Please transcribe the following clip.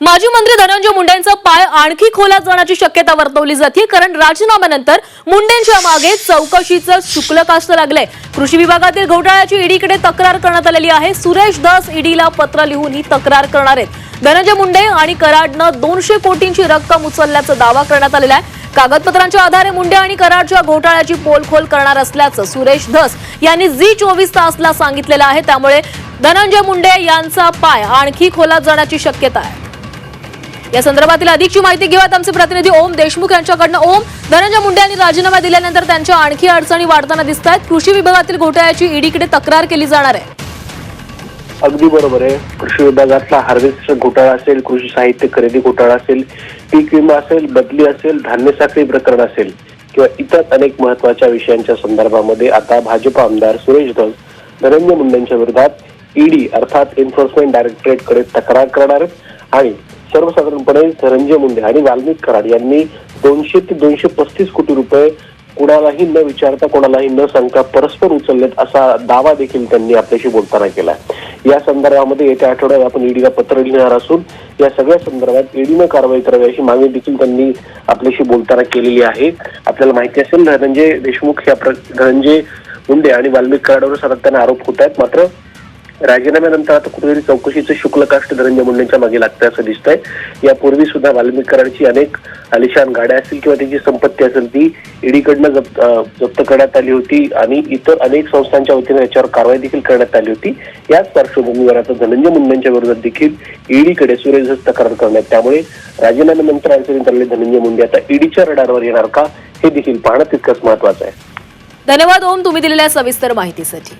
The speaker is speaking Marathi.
माजी मंत्री धनंजय मुंडेंचा पाय आणखी खोलात जाण्याची शक्यता वर्तवली जाते. कारण राजीनाम्यानंतर मुंडेंच्या मागे चौकशीचं शुक्लकास्त लागलंय. कृषी विभागातील घोटाळ्याची ईडीकडे तक्रार करण्यात आलेली आहे. सुरेश दास ईडीला पत्र लिहून ही तक्रार करणार आहेत. धनंजय मुंडे आणि कराडनं दोनशे कोटींची रक्कम उचलल्याचा दावा करण्यात आलेला आहे. कागदपत्रांच्या आधारे मुंडे आणि कराडच्या घोटाळ्याची पोलखोल करणार असल्याचं सुरेश धस यांनी झी चोवीस तासला सांगितलेलं आहे. त्यामुळे धनंजय मुंडे यांचा पाय आणखी खोलात जाण्याची शक्यता आहे. या संदर्भातील अधिकची माहिती घेऊयात. आमचे प्रतिनिधी ओम देशमुख यांच्याकडनं. ओम धनंजय मुंडे यांनी राजीनामा दिल्यानंतर त्यांच्या आणखी अडचणी वाढताना दिसत आहेत कृषी विभागातील घोटाळ्याची ईडीकडे तक्रार केली जाणार आहे. अगदी बरोबर आहे. कृषी विभागातला हार्वेस्टर घोटाळा असेल कृषी साहित्य खरेदी घोटाळा असेल पीक विमा असेल बदली असेल धान्य साखळी प्रकरण असेल किंवा इतर अनेक महत्त्वाच्या विषयांच्या संदर्भामध्ये आता भाजप आमदार सुरेश धस धनंजय मुंडेंच्या विरोधात ईडी अर्थात एन्फोर्समेंट डायरेक्टरेटकडे तक्रार करणार आहेत आणि सर्वसाधारणपणे धनंजय मुंडे आणि वाल्मिक कराड यांनी दोनशे ते दोनशे पस्तीस कोटी रुपये कुणालाही न विचारता कोणालाही न सांगता परस्पर उचललेत असा दावा देखील त्यांनी आपल्याशी बोलताना केला या संदर्भामध्ये येत्या आठवड्यात आपण ईडीला पत्र लिहिणार असून या सगळ्या संदर्भात ईडीनं कारवाई करावी अशी मागणी देखील त्यांनी आपल्याशी बोलताना केलेली आहे. आपल्याला माहिती असेल धनंजय देशमुख या धनंजय मुंडे आणि वाल्मिक कराडावर सातत्याने आरोप होत आहेत. मात्र राजीनाम्यानंतर आता कुठेतरी चौकशीचं शुक्लकाष्ट धनंजय मुंडेंच्या मागे लागतंय असं दिसतंय. यापूर्वी सुद्धा वाल्मिकरांची अनेक आलिशान गाड्या असतील किंवा त्याची संपत्ती असेल ती ईडीकडनं जप्त जप्त करण्यात आली होती आणि इतर अनेक संस्थांच्या वतीने याच्यावर कारवाई देखील करण्यात आली होती. याच पार्श्वभूमीवर आता धनंजय मुंडेंच्या विरोधात देखील ईडीकडे सुरेश तक्रार करण्यात त्यामुळे राजीनाम्यानंतर अडचणीत आलेले धनंजय मुंडे आता ईडीच्या रडारवर येणार का हे देखील पाहणं तितकंच महत्वाचं आहे. धन्यवाद ओम तुम्ही दिलेल्या सविस्तर माहितीसाठी.